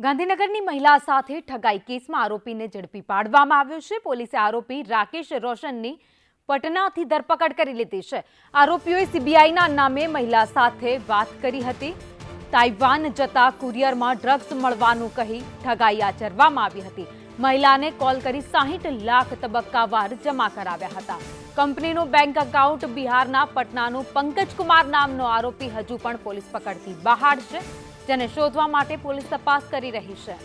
ગાંધીનગરની મહિલા સાથે ઠગાઈ કેસમાં આરોપીને ઝડપી પાડવામાં આવ્યો છે. પોલીસે આરોપી રાકેશ રોશનની પટનાથી ધરપકડ કરી લીધી છે. આરોપીઓએ સીબીઆઈના નામે મહિલા સાથે વાત કરી હતી. તાઇવાન જતા કુરિયરમાં ડ્રગ્સ મળવાનું કહી ઠગાઈ આચરવામાં આવી હતી. મહિલાને કોલ કરી સાહીઠ લાખ તબક્કાવાર જમા કરાવ્યા હતા. કંપનીનું બેંક એકાઉન્ટ બિહારના પટનાનું પંકજકુમાર નામનો આરોપી હજુ પણ પોલીસ પકડથી બહાર છે. જેને શોધવા માટે પોલીસ તપાસ કરી રહી છે.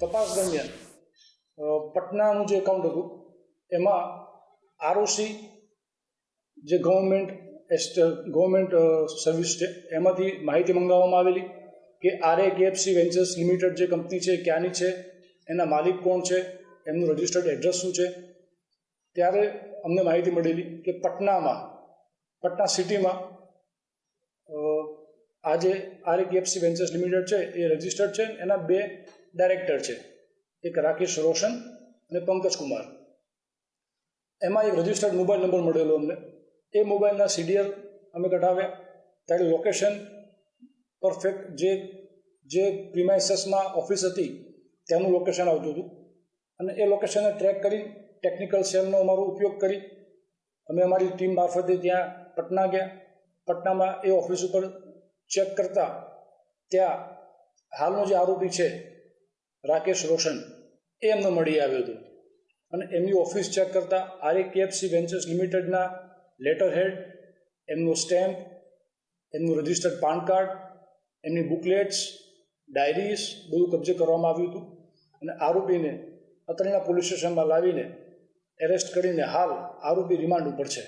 તપાસ દરમિયાન પટનાનું જે એકાઉન્ટ હતું, એમાં આરઓસી જે ગવર્મેન્ટ ગવર્મેન્ટ સર્વિસ છે, એમાંથી માહિતી મંગાવવામાં આવેલી કે આરએ કેએફસી વેન્ચર્સ લિમિટેડ જે કંપની છે, ક્યાંની છે, એના માલિક કોણ છે, એમનું રજિસ્ટર્ડ એડ્રેસ શું છે, ત્યારે અમને માહિતી મળેલી કે પટનામાં, પટના સિટીમાં આ જે આરએ એફસી વેન્ચર્સ લિમિટેડ છે, એ રજિસ્ટર્ડ છે, એના બે ડાયરેક્ટર છે. એક રાકેશ રોશન અને પંકજ કુમાર. એમાં એક રજિસ્ટર્ડ મોબાઈલ નંબર મળેલો અમને. એ મોબાઈલના સીડીએલ અમે કઢાવ્યા. ત્યારે લોકેશન પરફેક્ટ જે જે પ્રિમાઇસસમાં ઓફિસ હતી, ત્યાંનું લોકેશન આવતું હતું. અને એ લોકેશનને ટ્રેક કરી ટેકનિકલ સેલનો અમારો ઉપયોગ કરી. અમે અમારી ટીમ મારફતે ત્યાં પટના ગયા. પટનામાં એ ઓફિસ ઉપર ચેક કરતા ત્યાં હાલનો જે આરોપી છે, રાકેશ રોશન, એ એમને મળી આવ્યો હતો. અને એમની ઓફિસ ચેક કરતા આરએ કેએફસી વેન્ચર્સ લિમિટેડના લેટર હેડ એમનું સ્ટેમ્પ એમનું રજિસ્ટર્ડ પાન કાર્ડ એમની બુકલેટ્સ ડાયરીઝ બધું કબજે કરવામાં આવ્યું હતું. અને આરોપીને અત્રેના પોલીસ સ્ટેશનમાં લાવીને એરેસ્ટ કરીને હાલ આરોપી રિમાન્ડ ઉપર છે.